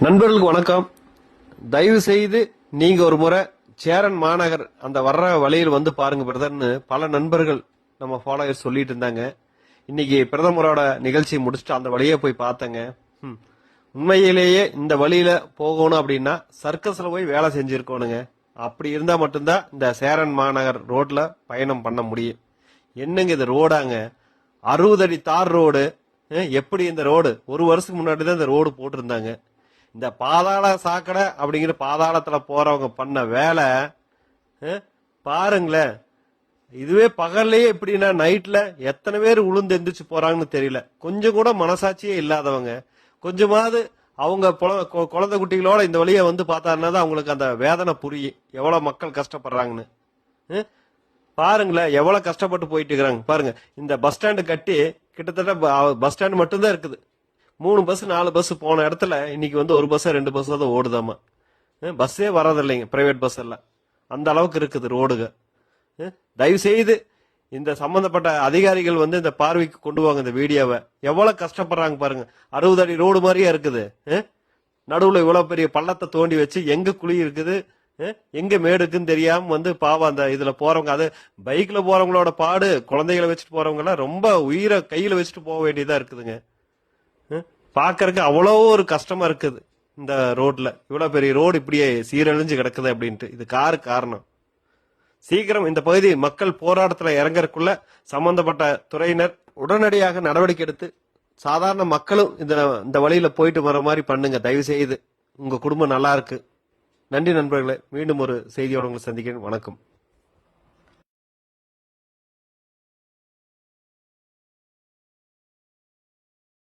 நண்பர்களுக்கு வணக்கம். தயவு செய்து நீங்க ஒரு முறை சேரன் மாநகர் அந்த வர்ற வழியில் வந்து பாருங்க பிரதர்னு பல நண்பர்கள் நம்ம ஃபாலோயர் சொல்லிட்டு இருந்தாங்க. இன்னைக்கு பிரதமரோட நிகழ்ச்சி முடிச்சுட்டு அந்த வழியே போய் பார்த்தேங்க. ம். உண்மையிலேயே இந்த வழியில போகணும் அப்படின்னா சர்க்கஸ்ல போய் வேலை செஞ்சிருக்கணுங்க. அப்படி இருந்தா மட்டும்தான் இந்த சேரன் மாநகர் ரோட்ல பயணம் பண்ண முடியும். என்னங்க இது ரோடாங்க? அறுபது அடி தார் ரோடு. எப்படி இந்த ரோடு? ஒரு வருஷத்துக்கு முன்னாடி தான் இந்த ரோடு போட்டிருந்தாங்க. இந்த பாதாள சாக்கடை அப்படிங்கிற பாதாளத்தில் போறவங்க பண்ண வேலை பாருங்களேன். இதுவே பகல்லையே எப்படின்னா நைட்ல எத்தனை பேர் உளுந்து எந்திரிச்சு போறாங்கன்னு தெரியல. கொஞ்சம் கூட மனசாட்சியே இல்லாதவங்க. கொஞ்சமாவது அவங்க குழந்தை குட்டிகளோட இந்த வழியை வந்து பார்த்தாருன்னா தான் அவங்களுக்கு அந்த வேதனை புரியும். எவ்வளவு மக்கள் கஷ்டப்படுறாங்கன்னு. பாருங்களேன் எவ்வளவு கஷ்டப்பட்டு போயிட்டு இருக்கிறாங்க. பாருங்க இந்த பஸ் ஸ்டாண்டு கட்டி கிட்டத்தட்ட பஸ் ஸ்டாண்ட் மட்டும்தான் இருக்குது. மூணு பஸ் நாலு பஸ் போன இடத்துல இன்னைக்கு வந்து ஒரு பஸ்ஸோ ரெண்டு பஸ்ஸோ தான் ஓடுதாமா? பஸ்ஸே வர்றதில்லைங்க பிரைவேட் பஸ் எல்லாம். அந்த அளவுக்கு இருக்குது ரோடுக தயவு செய்து இந்த சம்பந்தப்பட்ட அதிகாரிகள் வந்து இந்த பார்வைக்கு கொண்டு வாங்க இந்த வீடியோவை. எவ்வளவு கஷ்டப்படுறாங்க பாருங்க. அறுபது அடி ரோடு மாதிரியே இருக்குது. நடுவில் இவ்வளோ இவ்வளவு பெரிய பள்ளத்தை தோண்டி வச்சு எங்க குழி இருக்குது? எங்க மேடு தெரியாம வந்து பாவம் அந்த இதுல போறவங்க அது பைக்ல போறவங்களோட பாடு குழந்தைகளை வச்சுட்டு போறவங்க எல்லாம் ரொம்ப உயிரை கையில வச்சுட்டு போக வேண்டியதா இருக்குதுங்க. அஹ், அவ்வளோ ஒரு கஷ்டமா இருக்குது இந்த ரோட்ல. இவ்வளோ பெரிய ரோடு இப்படியே சீரழிஞ்சு கிடக்குது அப்படின்ட்டு. இது காரு காரணம். சீக்கிரம் இந்த பகுதி மக்கள் போராட்டத்தில் இறங்கறதுக்குள்ள சம்பந்தப்பட்ட துறையினர் உடனடியாக நடவடிக்கை எடுத்து சாதாரண மக்களும் இந்த இந்த வழியில போயிட்டு வர மாதிரி பண்ணுங்க. தயவு செய்து உங்க குடும்பம் நல்லா இருக்கு. நன்றி நண்பர்களே. மீண்டும் ஒரு செய்தியோட உங்களை சந்திக்கிறேன். வணக்கம்.